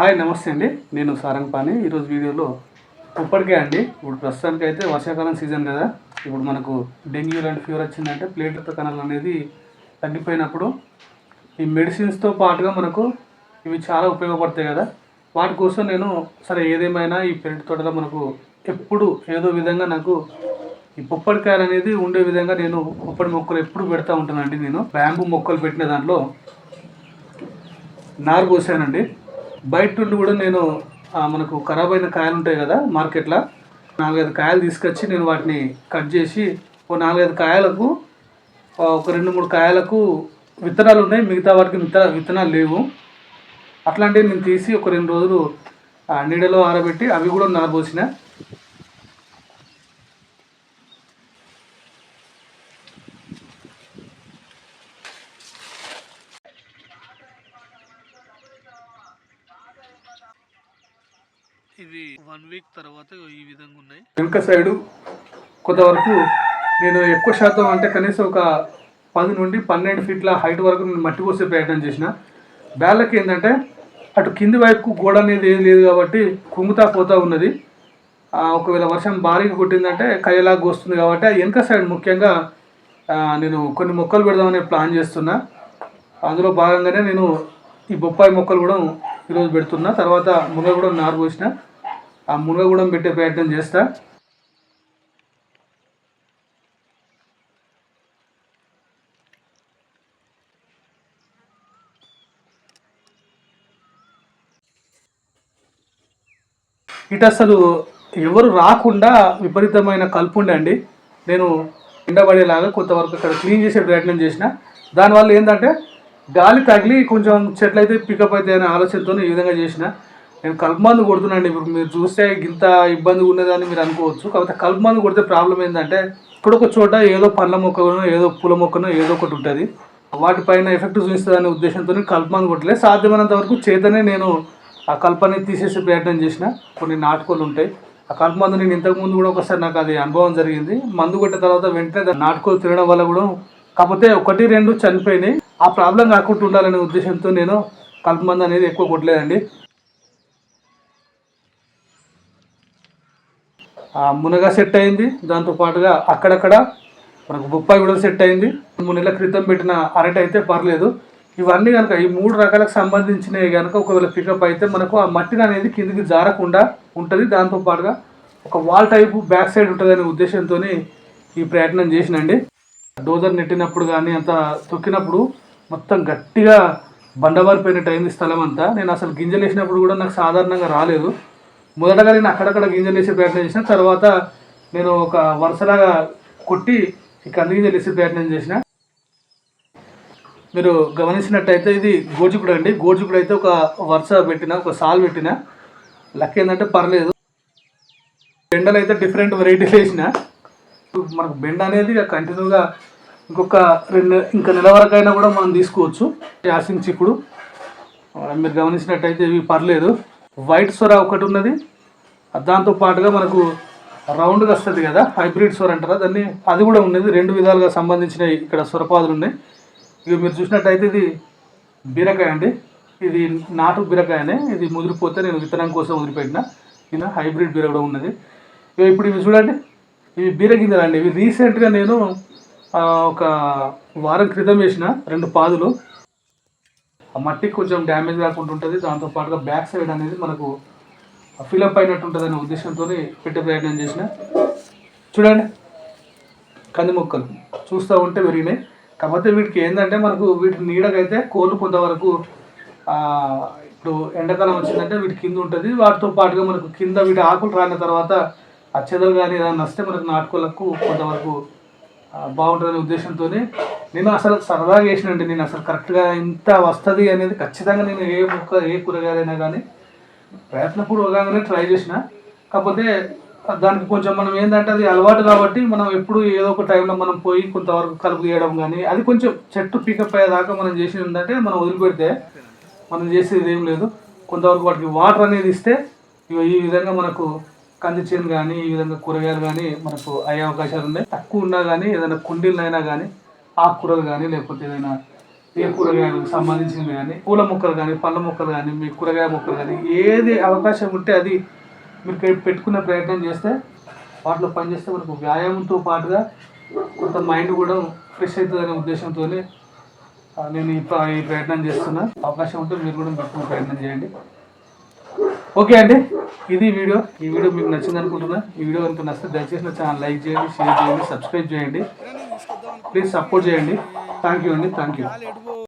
Hi నమస్తే అండి. నేను సారంగపాణి ఈరోజు వీడియోలో ఇప్పటికే అండి. ఇప్పుడు ప్రస్తుతానికి అయితే వర్షాకాలం సీజన్ కదా. ఇప్పుడు మనకు డెంగ్యూ లాంటి ఫీవర్ వచ్చిందంటే ప్లేట్లతో కణాలు అనేది తగ్గిపోయినప్పుడు ఈ మెడిసిన్స్తో పాటుగా మనకు ఇవి చాలా ఉపయోగపడతాయి కదా. వాటి కోసం నేను సరే ఏదేమైనా ఈ పెరటి తోటలో మనకు ఎప్పుడు ఏదో విధంగా నాకు ఈ పొప్పడికాయలు అనేది ఉండే విధంగా నేను పొప్పడి మొక్కలు ఎప్పుడు పెడతా ఉంటానండి నేను. బ్యాంబు మొక్కలు పెట్టిన దాంట్లో నారు పోసానండి బయట నుండి కూడా నేను మనకు ఖరాబ్ అయిన కాయలు ఉంటాయి కదా మార్కెట్లో నాలుగైదు కాయలు తీసుకొచ్చి నేను వాటిని కట్ చేసి ఓ నాలుగైదు కాయలకు ఒక రెండు మూడు కాయలకు విత్తనాలు ఉన్నాయి. మిగతా వాటికి మిగతా విత్తనాలు లేవు. అట్లాంటివి నేను తీసి ఒక రెండు రోజులు నీడలో ఆరబెట్టి అవి కూడా నారు ఇవి వన్ వీక్ తర్వాత ఈ విధంగా ఉన్నాయి. వెనుక సైడు కొంతవరకు నేను ఎక్కువ శాతం అంటే కనీసం ఒక పది నుండి పన్నెండు ఫీట్ల హైట్ వరకు నేను మట్టి పోసే ప్రయత్నం చేసిన. బ్యాళ్ళకి ఏంటంటే అటు కింది వైపు గోడ అనేది ఏం లేదు కాబట్టి కుంగుతా పోతా ఉన్నది. ఒకవేళ వర్షం భారీగా కొట్టిందంటే కయ్యలాగా వస్తుంది కాబట్టి ఆ వెనక సైడ్ ముఖ్యంగా నేను కొన్ని మొక్కలు పెడదామనే ప్లాన్ చేస్తున్నా. అందులో భాగంగానే నేను ఈ బొప్పాయి మొక్కలు కూడా ఈరోజు పెడుతున్నా. తర్వాత మునగ కూడా నారు పోసిన. ఆ మునగగూడెం పెట్టే ప్రయత్నం చేస్తా. ఇటు అసలు ఎవరు రాకుండా విపరీతమైన కలుపు ఉండండి నేను ఎండబడేలాగా కొంతవరకు ఇక్కడ క్లీన్ చేసే ప్రయత్నం చేసిన. దానివల్ల ఏంటంటే గాలి తగిలి కొంచెం చెట్లు అయితే పికప్ అవుతాయనే అనే ఆలోచనతో ఈ విధంగా చేసిన. నేను కలుపు మందు ఇప్పుడు మీరు చూస్తే ఇంత ఇబ్బంది ఉన్నదని మీరు అనుకోవచ్చు. కాకపోతే కలుపు మందు కొడితే ప్రాబ్లం ఏంటంటే ఇక్కడ ఒక చోట ఏదో పండ్ల మొక్కనో ఏదో పూల మొక్కనో ఏదో ఒకటి ఉంటుంది. వాటిపైన ఎఫెక్ట్ చూపిస్తుంది ఉద్దేశంతో కలుపు మందు కొట్టలేదు సాధ్యమైనంత వరకు చేతనే నేను ఆ కల్పని తీసేసే ప్రయత్నం చేసిన. కొన్ని నాటుకోలు ఉంటాయి. ఆ కలుపు మందు నేను ఇంతకుముందు కూడా ఒకసారి నాకు అది అనుభవం జరిగింది. మందు కొట్టిన తర్వాత వెంటనే నాటుకోలు తినడం వల్ల కూడా కాకపోతే ఒకటి రెండు చనిపోయినాయి. ఆ ప్రాబ్లం కాకుండా ఉండాలనే ఉద్దేశంతో నేను కలుపు మందు అనేది ఎక్కువ కొట్టలేదండి. మునగ సెట్ అయింది. దాంతో పాటుగా అక్కడక్కడ మనకు బొప్పాయి కూడా సెట్ అయింది. మూడు నెలల క్రితం పెట్టిన అరటి అయితే పర్లేదు. ఇవన్నీ కనుక ఈ మూడు రకాలకు సంబంధించినవి కనుక ఒకవేళ పికప్ అయితే మనకు ఆ మట్టిని అనేది కిందికి జారకుండా ఉంటుంది. దాంతో పాటుగా ఒక వాల్ టైపు బ్యాక్ సైడ్ ఉంటుంది అనే ఉద్దేశంతో ఈ ప్రయత్నం చేసినండి. డోజర్ నెట్టినప్పుడు కానీ అంత తొక్కినప్పుడు మొత్తం గట్టిగా బండబారిపోయినట్టు అయింది స్థలం అంతా. నేను అసలు గింజలు వేసినప్పుడు కూడా నాకు సాధారణంగా రాలేదు. మొదటగా నేను అక్కడక్కడ గింజలు వేసే ప్రయత్నం చేసిన తర్వాత నేను ఒక వరుసలాగా కొట్టి ఈ కంది గింజలు వేసే ప్రయత్నం చేసిన. మీరు గమనించినట్టయితే ఇది గోజుకుడు అండి. గోజుకుడు అయితే ఒక వరుస పెట్టిన ఒక సాల్ పెట్టిన. లక్ ఏంటంటే పర్లేదు. బెండలు అయితే డిఫరెంట్ వెరైటీలు వేసిన. మనకు బెండ అనేది కంటిన్యూగా ఇంకొక రెండు ఇంకా నెల వరకు అయినా కూడా మనం తీసుకోవచ్చు. యాసింగ్ చిక్కుడు. మీరు గమనించినట్టయితే ఇవి పర్లేదు. వైట్ సొర ఒకటి ఉన్నది. దాంతో పాటుగా మనకు రౌండ్గా వస్తుంది కదా హైబ్రిడ్ సొర అంటారా. దాన్ని అది కూడా ఉన్నది. రెండు విధాలుగా సంబంధించిన ఇక్కడ సొరపాదులు ఉన్నాయి. ఇక మీరు చూసినట్టయితే ఇది బీరకాయ అండి. ఇది నాటు బీరకాయనే. ఇది ముదిరిపోతే నేను విత్తనం కోసం వదిలిపెట్టిన. ఇది హైబ్రిడ్ బీర కూడా ఉన్నది. ఇక ఇప్పుడు ఇవి చూడండి. ఇవి బీర గింజలు అండి ఇవి రీసెంట్గా నేను ఒక వారం క్రితం వేసిన రెండు పాదులు. ఆ మట్టికి కొంచెం డ్యామేజ్ కాకుండా ఉంటుంది దాంతో పాటుగా బ్యాక్ సైడ్ అనేది మనకు ఫిలప్ అయినట్టు ఉంటుంది అనే ఉద్దేశంతో పెట్టే ప్రయత్నం చేసిన. చూడండి. కంది మొక్కలు. చూస్తూ ఉంటే పెరిగినాయి. కాకపోతే వీటికి ఏంటంటే మనకు వీటి నీడకైతే కోళ్ళు కొంతవరకు ఇప్పుడు ఎండాకాలం వచ్చిందంటే వీటి కింద ఉంటుంది. వాటితో పాటుగా మనకు కింద వీటి ఆకులు రాని తర్వాత ఆ చెదలు కానీ ఏదైనా వస్తే మనకు నాటుకోళ్ళకు కొంతవరకు బాగుంటుందనే ఉద్దేశంతో నేను అసలు సరదాగా వేసినండి. నేను అసలు కరెక్ట్గా ఇంత వస్తుంది అనేది ఖచ్చితంగా నేను ఏ మొక్క ఏ కూరగాయలైనా కానీ ప్రయత్నపూర్వకంగానే ట్రై చేసిన. కాకపోతే దానికి కొంచెం మనం ఏంటంటే అది అలవాటు కాబట్టి మనం ఎప్పుడు ఏదో ఒక టైంలో మనం పోయి కొంతవరకు కలుపు తీయడం కానీ అది కొంచెం చెట్టు పికప్ అయ్యేదాకా మనం చేసింది ఏంటంటే మనం వదిలిపెడితే మనం చేసేది ఏం లేదు. కొంతవరకు వాటికి వాటర్ అనేది ఇస్తే ఈ విధంగా మనకు కంది చేను కానీ ఈ విధంగా కూరగాయలు కానీ మనకు అయ్యే అవకాశాలు ఉన్నాయి. తక్కువ ఉన్నా కానీ ఏదైనా కుండీలైనా కానీ ఆకుకూరలు కానీ లేకపోతే ఏదైనా ఏ కూరగాయలకు సంబంధించినవి కానీ పూల మొక్కలు కానీ పళ్ళ మొక్కలు కానీ మీ కూరగాయ మొక్కలు కానీ ఏది అవకాశం ఉంటే అది మీరు పెట్టుకునే ప్రయత్నం చేస్తే వాటిలో పనిచేస్తే మనకు వ్యాయామంతో పాటుగా కొంత మైండ్ కూడా ఫ్రెష్ అవుతుందనే ఉద్దేశంతో నేను ఈ ప్రయత్నం చేస్తున్నా. అవకాశం ఉంటే మీరు కూడా పెట్టుకునే ప్రయత్నం చేయండి. ఓకే అండి. ఇది వీడియో. ఈ వీడియో మీకు నచ్చింది అనుకుంటున్నా. ఈ వీడియో కనుక నచ్చితే దయచేసి నా ఛానల్ లైక్ చేయండి షేర్ చేయండి సబ్స్క్రైబ్ చేయండి. ప్లీజ్ సపోర్ట్ చేయండి. థ్యాంక్ యూ అండి. Thank you